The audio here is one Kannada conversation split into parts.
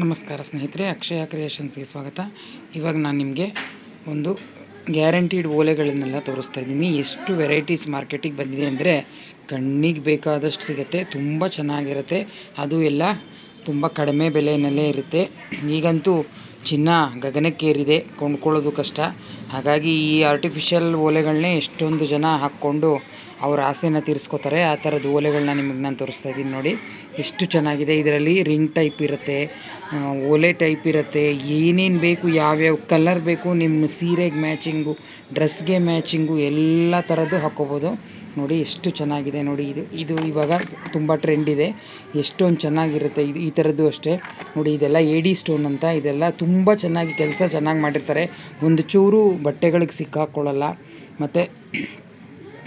ನಮಸ್ಕಾರ ಸ್ನೇಹಿತರೆ, ಅಕ್ಷಯ ಕ್ರಿಯೇಷನ್ಸ್ಗೆ ಸ್ವಾಗತ. ಇವಾಗ ನಾನು ನಿಮಗೆ ಒಂದು ಗ್ಯಾರಂಟಿಡ್ ಓಲೆಗಳನ್ನೆಲ್ಲ ತೋರಿಸ್ತಾ ಇದ್ದೀನಿ. ಎಷ್ಟು ವೆರೈಟೀಸ್ ಮಾರ್ಕೆಟಿಗೆ ಬಂದಿದೆ ಅಂದರೆ ಕಣ್ಣಿಗೆ ಬೇಕಾದಷ್ಟು ಸಿಗುತ್ತೆ, ತುಂಬ ಚೆನ್ನಾಗಿರುತ್ತೆ. ಅದು ಎಲ್ಲ ತುಂಬ ಕಡಿಮೆ ಬೆಲೆಯಲ್ಲೇ ಇರುತ್ತೆ. ಈಗಂತೂ ಚಿನ್ನ ಗಗನಕ್ಕೇರಿದೆ, ಕೊಂಡ್ಕೊಳ್ಳೋದು ಕಷ್ಟ. ಹಾಗಾಗಿ ಈ ಆರ್ಟಿಫಿಷಿಯಲ್ ಓಲೆಗಳನ್ನೇ ಎಷ್ಟೊಂದು ಜನ ಹಾಕ್ಕೊಂಡು ಅವ್ರ ಆಸೆನ ತೀರಿಸ್ಕೋತಾರೆ. ಆ ಥರದ ಓಲೆಗಳನ್ನ ನಿಮಗೆ ನಾನು ತೋರಿಸ್ತಾ ಇದ್ದೀನಿ ನೋಡಿ. ಎಷ್ಟು ಚೆನ್ನಾಗಿದೆ. ಇದರಲ್ಲಿ ರಿಂಗ್ ಟೈಪ್ ಇರುತ್ತೆ ಓಲೆ ಟೈಪ್ ಇರುತ್ತೆ. ಏನೇನು ಬೇಕು, ಯಾವ್ಯಾವ ಕಲರ್ ಬೇಕು ನಿಮ್ಮ ಸೀರೆಗೆ ಮ್ಯಾಚಿಂಗು ಡ್ರೆಸ್ಗೆ ಮ್ಯಾಚಿಂಗು ಎಲ್ಲ ಥರದ್ದು ಹಾಕ್ಕೋಬೋದು. ನೋಡಿ ಎಷ್ಟು ಚೆನ್ನಾಗಿದೆ ನೋಡಿ ಇದು. ಇದು ಇವಾಗ ತುಂಬ ಟ್ರೆಂಡ್ ಇದೆ. ಎಷ್ಟೊಂದು ಚೆನ್ನಾಗಿರುತ್ತೆ ಇದು, ಈ ಥರದ್ದು ಅಷ್ಟೇ. ನೋಡಿ ಇದೆಲ್ಲ ಏಡಿ ಸ್ಟೋನ್ ಅಂತ. ಇದೆಲ್ಲ ತುಂಬ ಚೆನ್ನಾಗಿ ಕೆಲಸ ಚೆನ್ನಾಗಿ ಮಾಡಿರ್ತಾರೆ. ಒಂದು ಚೂರು ಬಟ್ಟೆಗಳಿಗೆ ಸಿಕ್ಕಾಕ್ಕೊಳ್ಳಲ್ಲ ಮತ್ತು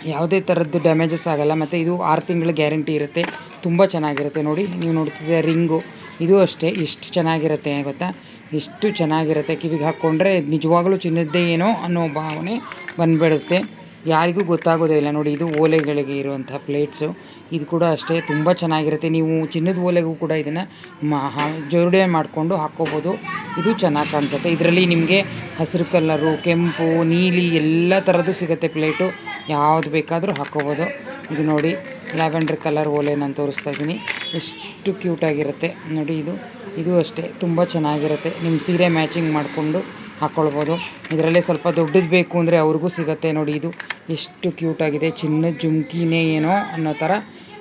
ಯಾವುದೇ ಥರದ್ದು ಡ್ಯಾಮೇಜಸ್ ಆಗಲ್ಲ. ಮತ್ತು ಇದು ಆರು ತಿಂಗಳ ಗ್ಯಾರಂಟಿ ಇರುತ್ತೆ. ತುಂಬ ಚೆನ್ನಾಗಿರುತ್ತೆ ನೋಡಿ. ನೀವು ನೋಡ್ತಿದ್ದೆ ರಿಂಗು. ಇದು ಅಷ್ಟೇ ಎಷ್ಟು ಚೆನ್ನಾಗಿರುತ್ತೆ ಗೊತ್ತಾ? ಎಷ್ಟು ಚೆನ್ನಾಗಿರುತ್ತೆ, ಕಿವಿಗೆ ಹಾಕ್ಕೊಂಡ್ರೆ ನಿಜವಾಗ್ಲೂ ಚಿನ್ನದ್ದೇ ಏನೋ ಅನ್ನೋ ಭಾವನೆ ಬಂದ್ಬಿಡುತ್ತೆ. ಯಾರಿಗೂ ಗೊತ್ತಾಗೋದೇ ಇಲ್ಲ ನೋಡಿ, ಇದು ಓಲೆಗಳಿಗೆ ಇರುವಂಥ ಪ್ಲೇಟ್ಸು ಇದು ಕೂಡ ಅಷ್ಟೇ, ತುಂಬ ಚೆನ್ನಾಗಿರುತ್ತೆ. ನೀವು ಚಿನ್ನದ ಓಲೆಗೂ ಕೂಡ ಇದನ್ನು ಮಾ ಜೋಡಣೆ ಮಾಡಿಕೊಂಡು ಹಾಕ್ಕೋಬೋದು. ಇದು ಚೆನ್ನಾಗಿ ಕಾಣಿಸುತ್ತೆ. ಇದರಲ್ಲಿ ನಿಮಗೆ ಹಸಿರು ಕಲ್ಲರು ಕೆಂಪು, ನೀಲಿ ಎಲ್ಲ ಥರದ್ದು ಸಿಗುತ್ತೆ ಪ್ಲೇಟು ಯಾವುದು ಬೇಕಾದರೂ ಹಾಕ್ಕೋಬೋದು. ಇದು ನೋಡಿ, ಲ್ಯಾವೆಂಡರ್ ಕಲರ್ ಓಲೆ ನಾನು ತೋರಿಸ್ತಾ ಇದ್ದೀನಿ. ಎಷ್ಟು ಕ್ಯೂಟಾಗಿರುತ್ತೆ ನೋಡಿ ಇದು. ಇದು ಅಷ್ಟೇ, ತುಂಬ ಚೆನ್ನಾಗಿರುತ್ತೆ. ನಿಮ್ಮ ಸೀರೆ ಮ್ಯಾಚಿಂಗ್ ಮಾಡಿಕೊಂಡು ಹಾಕ್ಕೊಳ್ಬೋದು ಇದರಲ್ಲೇ ಸ್ವಲ್ಪ ದೊಡ್ಡದು ಬೇಕು ಅಂದರೆ ಅವ್ರಿಗೂ ಸಿಗುತ್ತೆ ನೋಡಿ ಇದು. ಎಷ್ಟು ಕ್ಯೂಟಾಗಿದೆ ಚಿನ್ನದ ಜುಮ್ಕಿನೇ ಏನೋ ಅನ್ನೋ ಥರ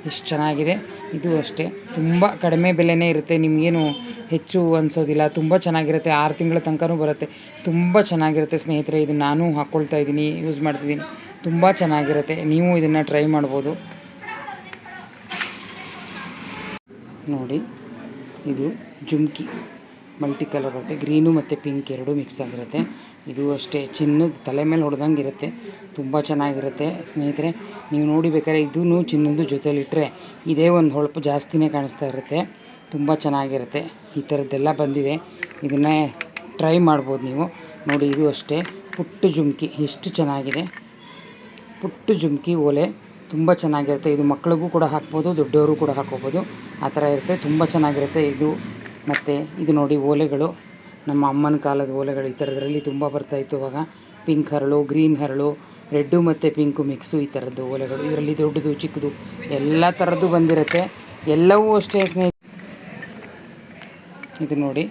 ಎಷ್ಟು ಚೆನ್ನಾಗಿದೆ. ಇದು ಅಷ್ಟೇ, ತುಂಬ ಕಡಿಮೆ ಬೆಲೆನೇ ಇರುತ್ತೆ, ನಿಮಗೇನು ಹೆಚ್ಚು ಅನಿಸೋದಿಲ್ಲ. ತುಂಬ ಚೆನ್ನಾಗಿರುತ್ತೆ, ಆರು ತಿಂಗಳ ತನಕನೂ ಬರುತ್ತೆ. ತುಂಬ ಚೆನ್ನಾಗಿರುತ್ತೆ ಸ್ನೇಹಿತರೆ, ಇದು ನಾನು ಹಾಕ್ಕೊಳ್ತಾ ಇದ್ದೀನಿ ಯೂಸ್ ಮಾಡ್ತಿದ್ದೀನಿ. ತುಂಬ ಚೆನ್ನಾಗಿರುತ್ತೆ, ನೀವು ಇದನ್ನು ಟ್ರೈ ಮಾಡ್ಬೋದು. ನೋಡಿ. ಇದು ಜುಮ್ಕಿ ಮಲ್ಟಿ ಕಲರ್ ಬರುತ್ತೆ ಗ್ರೀನು ಮತ್ತು ಪಿಂಕ್ ಎರಡು ಮಿಕ್ಸ್ ಆಗಿರುತ್ತೆ. ಇದು ಅಷ್ಟೇ ಚಿನ್ನದ, ತಲೆ ಮೇಲೆ ಹೊಡೆದಂಗೆ ಇರುತ್ತೆ. ತುಂಬ ಚೆನ್ನಾಗಿರುತ್ತೆ. ಸ್ನೇಹಿತರೆ, ನೀವು ನೋಡಿ ಬೇಕಾದ್ರೆ ಇದೂ ಚಿನ್ನದ ಜೊತೆಲಿಟ್ಟರೆ ಇದೇ ಒಂದು ಹೊಳಪು ಜಾಸ್ತಿನೇ ಕಾಣಿಸ್ತಾ ಇರುತ್ತೆ. ತುಂಬ ಚೆನ್ನಾಗಿರುತ್ತೆ. ಈ ಥರದ್ದೆಲ್ಲ ಬಂದಿದೆ. ಇದನ್ನೇ ಟ್ರೈ ಮಾಡ್ಬೋದು ನೀವು. ನೋಡಿ, ಇದು ಅಷ್ಟೇ. ಪುಟ್ಟು ಜುಮ್ಕಿ. ಎಷ್ಟು ಚೆನ್ನಾಗಿದೆ. ಪುಟ್ಟು ಜುಮ್ಕಿ ಓಲೆ. ತುಂಬ ಚೆನ್ನಾಗಿರುತ್ತೆ. ಇದು ಮಕ್ಳಿಗೂ ಕೂಡ ಹಾಕ್ಬೋದು ದೊಡ್ಡವರು ಕೂಡ ಹಾಕ್ಕೋಬೋದು. ಆ ಥರ ಇರುತ್ತೆ. ತುಂಬ ಚೆನ್ನಾಗಿರುತ್ತೆ ಇದು. ಮತ್ತು ಇದು ನೋಡಿ ಓಲೆಗಳು. ನಮ್ಮ ಅಮ್ಮನ ಕಾಲದ ಓಲೆಗಳು ಈ ಥರದ್ರಲ್ಲಿ ತುಂಬ ಬರ್ತಾಯಿತ್ತು ಇವಾಗ. ಪಿಂಕ್ ಹರಳು ಗ್ರೀನ್ ಹರಳು ರೆಡ್ಡು ಮತ್ತು ಪಿಂಕು ಮಿಕ್ಸು ಈ ಥರದ್ದು ಓಲೆಗಳು. ಇದರಲ್ಲಿ ದೊಡ್ಡದು, ಚಿಕ್ಕದು ಎಲ್ಲ ಥರದ್ದು ಬಂದಿರುತ್ತೆ. ಎಲ್ಲವೂ ಅಷ್ಟೇ ಸ್ನೇಹಿತ ಇದು ನೋಡಿ.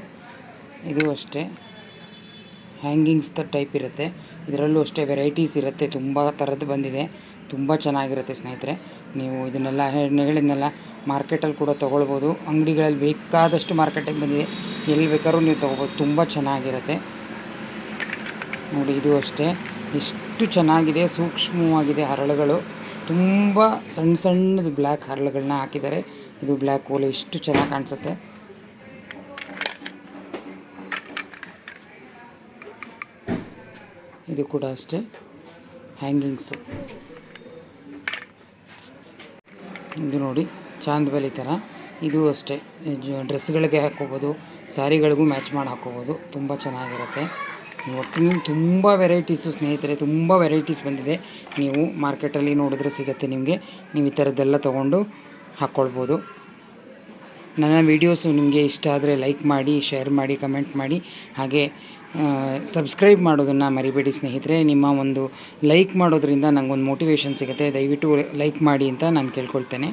ಇದು ಅಷ್ಟೇ. ಹ್ಯಾಂಗಿಂಗ್ಸ್ ತ ಟೈಪ್ ಇರುತ್ತೆ. ಇದರಲ್ಲೂ ಅಷ್ಟೇ ವೆರೈಟೀಸ್ ಇರುತ್ತೆ. ತುಂಬ ಥರದ್ದು ಬಂದಿದೆ. ತುಂಬ ಚೆನ್ನಾಗಿರುತ್ತೆ ಸ್ನೇಹಿತರೆ. ನೀವು ಇದನ್ನೆಲ್ಲ ಹೇಳಿದ್ನೆಲ್ಲ ಮಾರ್ಕೆಟಲ್ಲಿ ಕೂಡ ತೊಗೊಳ್ಬೋದು. ಅಂಗಡಿಗಳಲ್ಲಿ ಬೇಕಾದಷ್ಟು ಮಾರ್ಕೆಟಿಗೆ ಬಂದಿದೆ. ಎಲ್ಲಿ ಬೇಕಾದ್ರೂ ನೀವು ತೊಗೋಬೋದು ತುಂಬ ಚೆನ್ನಾಗಿರುತ್ತೆ. ನೋಡಿ, ಇದು ಅಷ್ಟೇ. ಎಷ್ಟು ಚೆನ್ನಾಗಿದೆ, ಸೂಕ್ಷ್ಮವಾಗಿದೆ ಹರಳುಗಳು. ತುಂಬ ಸಣ್ಣ ಸಣ್ಣದು ಬ್ಲ್ಯಾಕ್ ಹರಳುಗಳನ್ನ ಹಾಕಿದ್ದಾರೆ. ಇದು ಬ್ಲ್ಯಾಕ್ ಹೋಲ್ ಎಷ್ಟು ಚೆನ್ನಾಗಿ ಕಾಣಿಸುತ್ತೆ. ಇದು ಕೂಡ ಅಷ್ಟೇ. ಹ್ಯಾಂಗಿಂಗ್ಸು. ಇದು ನೋಡಿ. ಚಾಂದ್ಬಲಿ ಥರ. ಇದು ಅಷ್ಟೇ. ಡ್ರೆಸ್ಗಳಿಗೆ ಹಾಕ್ಕೋಬೋದು, ಸ್ಯಾರಿಗಳಿಗೂ ಮ್ಯಾಚ್ ಮಾಡಿ ಹಾಕ್ಕೋಬೋದು. ತುಂಬ ಚೆನ್ನಾಗಿರುತ್ತೆ. ಒಟ್ಟಿನಲ್ಲಿ ತುಂಬ ವೆರೈಟೀಸು ಸ್ನೇಹಿತರೆ, ತುಂಬ ವೆರೈಟೀಸ್ ಬಂದಿದೆ. ನೀವು ಮಾರ್ಕೆಟಲ್ಲಿ ನೋಡಿದ್ರೆ ಸಿಗುತ್ತೆ ನಿಮಗೆ. ನೀವು ಈ ಥರದ್ದೆಲ್ಲ ತೊಗೊಂಡು ಹಾಕ್ಕೊಳ್ಬೋದು. ನನ್ನ ವೀಡಿಯೋಸು ನಿಮಗೆ ಇಷ್ಟ ಆದರೆ ಲೈಕ್ ಮಾಡಿ, ಶೇರ್ ಮಾಡಿ, ಕಮೆಂಟ್ ಮಾಡಿ. ಹಾಗೆ ಸಬ್ಸ್ಕ್ರೈಬ್ ಮಾಡೋದನ್ನು ಮರಿಬೇಡಿ ಸ್ನೇಹಿತರೆ. ನಿಮ್ಮ ಒಂದು ಲೈಕ್ ಮಾಡೋದ್ರಿಂದ ನನಗೊಂದು ಮೋಟಿವೇಶನ್ ಸಿಗುತ್ತೆ. ದಯವಿಟ್ಟು ಲೈಕ್ ಮಾಡಿ ಅಂತ ನಾನು ಕೇಳ್ಕೊಳ್ತೇನೆ.